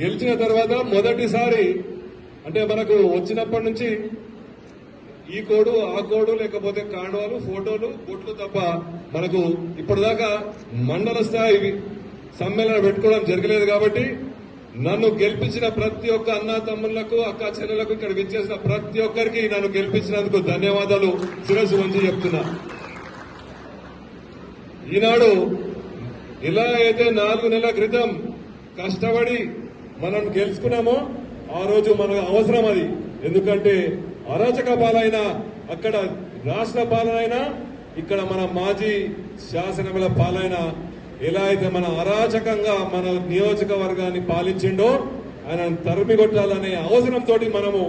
గెలిచిన తర్వాత మొదటిసారి అంటే మనకు వచ్చినప్పటి నుంచి ఈ కోడు ఆ కోడు లేకపోతే కాండవాలు ఫోటోలు బొట్లు తప్ప మనకు ఇప్పటిదాకా మండల స్థాయి సమ్మేళనం పెట్టుకోవడం జరగలేదు కాబట్టి నన్ను గెలిపించిన ప్రతి ఒక్క అన్న తమ్ముళ్ళకు అక్క చెల్లెలకు ఇక్కడ విచ్చేసిన ప్రతి ఒక్కరికి నన్ను గెలిపించినందుకు ధన్యవాదాలు. శిరస్సు వంచి చెప్తున్నా. ఈనాడు ఇలా అయితే నాలుగు నెలల క్రితం కష్టపడి మనం గెలుచుకున్నామో ఆ రోజు మనకు అవసరం అది. ఎందుకంటే అరాచక పాలైన అక్కడ రాష్ట్ర పాలనైనా ఇక్కడ మన మాజీ శాసనసభల పాలైన ఎలా అయితే మన అరాచకంగా మన నియోజకవర్గాన్ని పాలించిండో ఆయన తరిమి కొట్టాలనే అవసరంతో మనము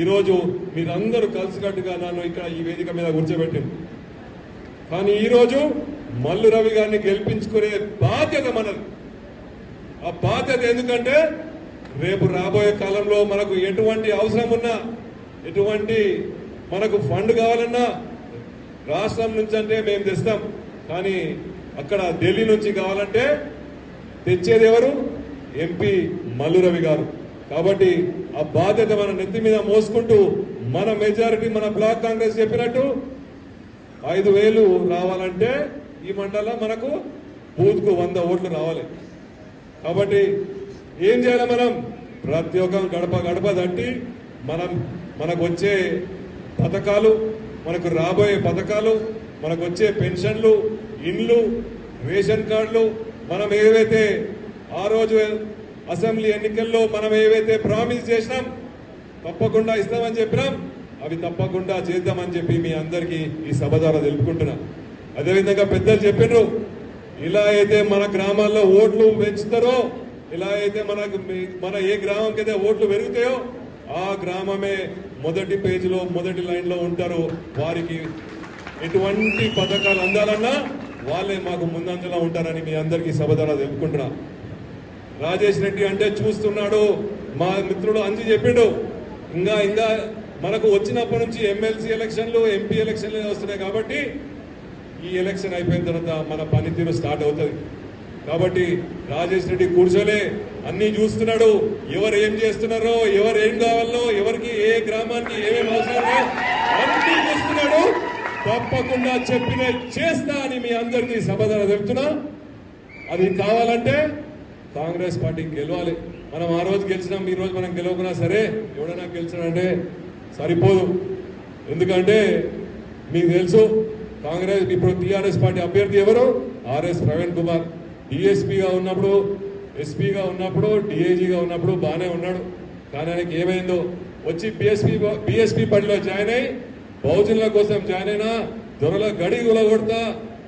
ఈరోజు మీరందరూ కలిసికట్టుగా నన్ను ఇక్కడ ఈ వేదిక మీద కూర్చోబెట్టింది కానీ ఈరోజు మల్లు రవి గారిని గెలిపించుకునే బాధ్యత మనది. ఆ బాధ్యత ఎందుకంటే రేపు రాబోయే కాలంలో మనకు ఎటువంటి అవసరం ఉన్నా ఎటువంటి మనకు ఫండ్ కావాలన్నా రాష్ట్రం నుంచి అంటే మేము తెస్తాం. కానీ అక్కడ ఢిల్లీ నుంచి కావాలంటే తెచ్చేది ఎవరు? ఎంపీ మల్లురవి గారు. కాబట్టి ఆ బాధ్యత మన నెత్తి మీద మోసుకుంటూ మన మెజారిటీ మన బ్లాక్ కాంగ్రెస్ చెప్పినట్టు ఐదు వేలు రావాలంటే ఈ మండలం మనకు బూత్కు వంద ఓట్లు రావాలి. కాబట్టి ఏం చేయాలి మనం? ప్రతి ఒక్క గడప గడప తట్టి మనం మనకు వచ్చే పథకాలు మనకు రాబోయే పథకాలు మనకు వచ్చే పెన్షన్లు ఇండ్లు రేషన్ కార్డులు మనం ఏవైతే ఆ రోజు అసెంబ్లీ ఎన్నికల్లో మనం ఏవైతే ప్రామిస్ చేసినాం తప్పకుండా ఇస్తామని చెప్పినాం అవి తప్పకుండా చేద్దామని చెప్పి మీ అందరికీ ఈ సభ ద్వారా తెలుపుకుంటున్నా. అదేవిధంగా పెద్దలు చెప్పినారు ఇలా అయితే మన గ్రామాల్లో ఓట్లు పెంచుతారో ఇలా అయితే మనకు మన ఏ గ్రామంకైతే ఓట్లు పెరుగుతాయో ఆ గ్రామమే మొదటి పేజీలో మొదటి లైన్లో ఉంటారు. వారికి ఎటువంటి పథకాలు అందాలన్నా వాళ్ళే మాకు ముందంజలో ఉంటారని మీ అందరికీ సభధన తెలుపుకుంటున్నా. రాజేష్ రెడ్డి అంటే చూస్తున్నాడు. మా మిత్రుడు అంజి చెప్పిండు. ఇంకా ఇంకా మనకు వచ్చినప్పటి నుంచి ఎమ్మెల్సీ ఎలక్షన్లు ఎంపీ ఎలక్షన్లు వస్తున్నాయి కాబట్టి ఈ ఎలక్షన్ అయిపోయిన తర్వాత మన పనితీరు స్టార్ట్ అవుతుంది. కాబట్టి రాజేష్ రెడ్డి కూర్చోలే. అన్ని చూస్తున్నాడు. ఎవరు ఏం చేస్తున్నారో ఎవరు ఏం కావాలో ఎవరికి ఏ గ్రామానికి ఏమేమి అవసరమో అన్ని చూస్తున్నాడు. తప్పకుండా చెప్పిన చేస్తా అని మీ అందరికీ సమాధానం చెప్తున్నా. అది కావాలంటే కాంగ్రెస్ పార్టీ గెలవాలి. మనం ఆ రోజు గెలిచినాం ఈ రోజు మనం గెలవకున్నా సరే ఎవడైనా గెలిచినంటే సరిపోదు. ఎందుకంటే మీకు తెలుసు కాంగ్రెస్ ఇప్పుడు టీఆర్ఎస్ పార్టీ అభ్యర్థి ఎవరు? ఆర్ఎస్ ప్రవీణ్ కుమార్. డిఎస్పీగా ఉన్నప్పుడు ఎస్పీగా ఉన్నప్పుడు డిఐజీగా ఉన్నప్పుడు బాగానే ఉన్నాడు. కానీ ఆయనకి ఏమైందో వచ్చి బిఎస్పీ బిఎస్పీ పార్టీలో జాయిన్ అయ్యి బహుజనుల కోసం జాయిన్ అయినా దొరల గడి కొడతా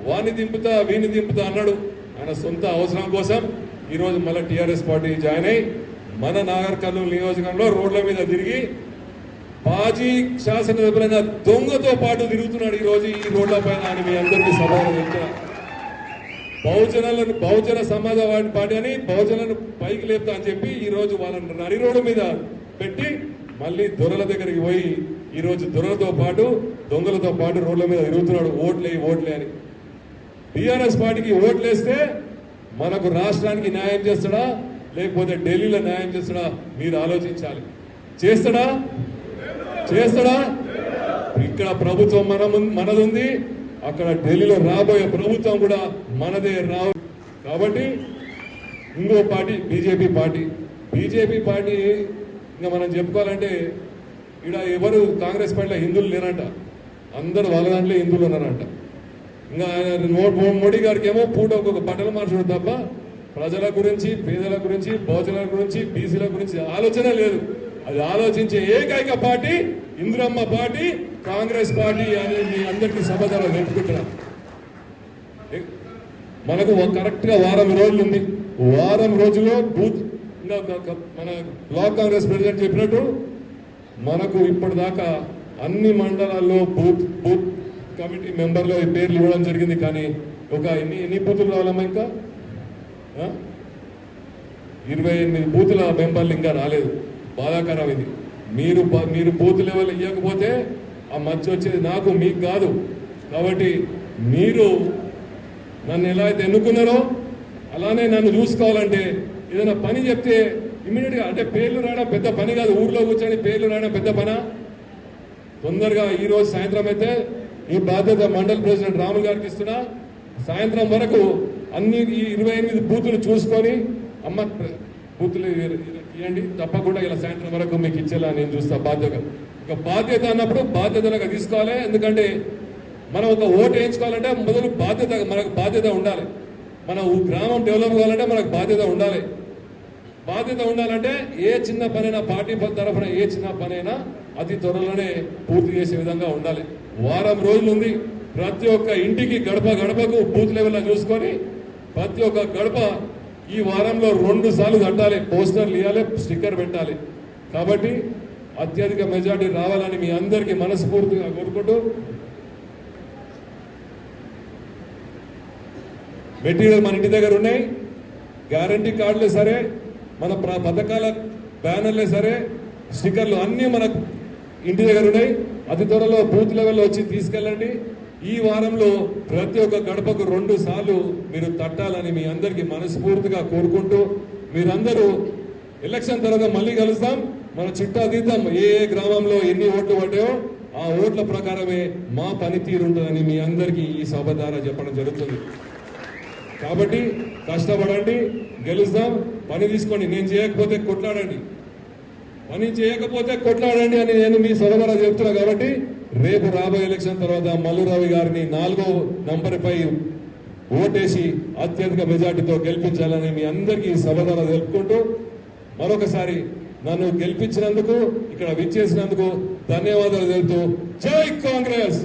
వాణ్ణి దింపుతా వీని దింపుతా అన్నాడు. ఆయన సొంత అవసరం కోసం ఈరోజు మళ్ళీ టీఆర్ఎస్ పార్టీ జాయిన్ అయ్యి మన నాగర్ కర్నూలు నియోజకవర్గంలో రోడ్ల మీద తిరిగి మాజీ శాసనసభ్యులైన దొంగతో పాటు తిరుగుతున్నాడు ఈరోజు ఈ రోడ్ల పైన అని మీ అందరికీ సభలో బహుజనులను బహుజన సమాజవాడి పార్టీ అని బహుజనులను పైకి లేపుతా అని చెప్పి ఈ రోజు వాళ్ళని నడి రోడ్డు మీద పెట్టి మళ్ళీ దొరల దగ్గరికి పోయి ఈ రోజు దొరలతో పాటు దొంగలతో పాటు రోడ్ల మీద తిరుగుతున్నాడు ఓట్లే ఓట్లే అని. టిఆర్ఎస్ పార్టీకి ఓట్లేస్తే మనకు రాష్ట్రానికి న్యాయం చేస్తాడా? లేకపోతే ఢిల్లీలో న్యాయం చేస్తాడా? మీరు ఆలోచించాలి. చేస్తాడా? చేస్తాడా? ఇక్కడ ప్రభుత్వం మన మనదుంది. అక్కడ ఢిల్లీలో రాబోయే ప్రభుత్వం కూడా మనదే రావు. కాబట్టి ఇంకో party BJP party. BJP party ఇంకా మనం చెప్పుకోవాలంటే ఇక్కడ ఎవరు కాంగ్రెస్ పార్టీలో హిందువులు లేరంట. అందరూ వాళ్ళ దాంట్లో హిందువులు ఉన్నారంట. ఇంకా మోడీ గారికి ఏమో పూట ఒక్కొక్క బట్టలు మార్చడం తప్ప ప్రజల గురించి పేదల గురించి భోజనాల గురించి బీసీల గురించి ఆలోచన లేదు. అది ఆలోచించే ఏకైక party Indiramma party Congress party అని మీ అందరికీ సమాధానం నేర్పుకుంటున్నా. మనకు కరెక్ట్గా వారం రోజులు ఉంది. వారం రోజుల్లో బూత్ మన బ్లాక్ కాంగ్రెస్ ప్రెసిడెంట్ చెప్పినట్టు మనకు ఇప్పటిదాకా అన్ని మండలాల్లో బూత్ బూత్ కమిటీ మెంబర్లు పేర్లు ఇవ్వడం జరిగింది. కానీ ఒక ఎన్ని ఎన్ని బూతులు రావాలమ్మా ఇంకా? ఇరవై ఎనిమిది బూతుల మెంబర్లు ఇంకా రాలేదు. బాధాకరం ఇది మీరు మీరు బూత్ లెవెల్ ఇవ్వకపోతే ఆ మచ్చ వచ్చేది నాకు మీకు కాదు. కాబట్టి మీరు నన్ను ఎలా అయితే ఎన్నుకున్నారో అలానే నన్ను చూసుకోవాలంటే ఏదైనా పని చెప్తే ఇమీడియట్గా అంటే పేర్లు రాయడం పెద్ద పని కాదు. ఊర్లో కూర్చొని పేర్లు రాయడం పెద్ద పనా? తొందరగా ఈరోజు సాయంత్రం అయితే ఈ బాధ్యత మండల ప్రెసిడెంట్ రాములు గారికి ఇస్తున్నా. సాయంత్రం వరకు అన్ని ఈ ఇరవై ఎనిమిది బూతులు చూసుకొని అమ్మ బూతులు ఇవ్వండి తప్పకుండా ఇలా సాయంత్రం వరకు మీకు ఇచ్చేలా నేను చూస్తా బాధ్యత. ఒక బాధ్యత అన్నప్పుడు బాధ్యతగా తీసుకోవాలి. ఎందుకంటే మనం ఒక ఓటు వేయించుకోవాలంటే మొదలు బాధ్యత మనకు బాధ్యత ఉండాలి. మన గ్రామం డెవలప్ కావాలంటే మనకు బాధ్యత ఉండాలి. బాధ్యత ఉండాలంటే ఏ చిన్న పనైనా పార్టీ తరఫున ఏ చిన్న పనైనా అతి త్వరలోనే పూర్తి చేసే విధంగా ఉండాలి. వారం రోజులు ఉంది. ప్రతి ఒక్క ఇంటికి గడప గడపకు బూత్ లెవెల్లో చూసుకొని ప్రతి ఒక్క గడప ఈ వారంలో రెండు సార్లు కట్టాలి. పోస్టర్లు ఇవ్వాలి స్టిక్కర్ పెట్టాలి. కాబట్టి అత్యధిక మెజార్టీ రావాలని మీ అందరికీ మనస్ఫూర్తిగా కోరుకుంటూ మెటీరియల్ మన ఇంటి దగ్గర ఉన్నాయి. గ్యారంటీ కార్డులే సరే మన పథకాల బ్యానర్లే సరే స్టిక్కర్లు అన్నీ మన ఇంటి దగ్గర ఉన్నాయి. అతి త్వరలో బూత్ లెవెల్లో వచ్చి తీసుకెళ్ళండి. ఈ వారంలో ప్రతి ఒక్క గడపకు రెండు సార్లు మీరు తట్టాలని మీ అందరికీ మనస్ఫూర్తిగా కోరుకుంటూ మీరందరూ ఎలక్షన్ తర్వాత మళ్ళీ కలుస్తాం. మన చిట్టా తీద్దాం ఏ ఏ గ్రామంలో ఎన్ని ఓట్లు పడ్డాయో ఆ ఓట్ల ప్రకారమే మా పనితీరు ఉంటుందని మీ అందరికీ ఈ సభ ద్వారా చెప్పడం జరుగుతుంది. కాబట్టి కష్టపడండి గెలుస్తాం పని తీసుకోండి. నేను చేయకపోతే కొట్లాడండి. పని చేయకపోతే కొట్లాడండి అని నేను మీ సోదర చెప్తున్నా కాబట్టి రేపు రాబోయే ఎలక్షన్ తర్వాత మల్లురావి గారిని నాలుగో నంబర్పై ఓటేసి అత్యధిక మెజార్టీతో గెలిపించాలని మీ అందరికీ సభ ద్వారా తెలుపుకుంటూ మరొకసారి నన్ను గెలిపించినందుకు ఇక్కడ విచ్చేసినందుకు ధన్యవాదాలు తెలుపుతూ జై కాంగ్రెస్!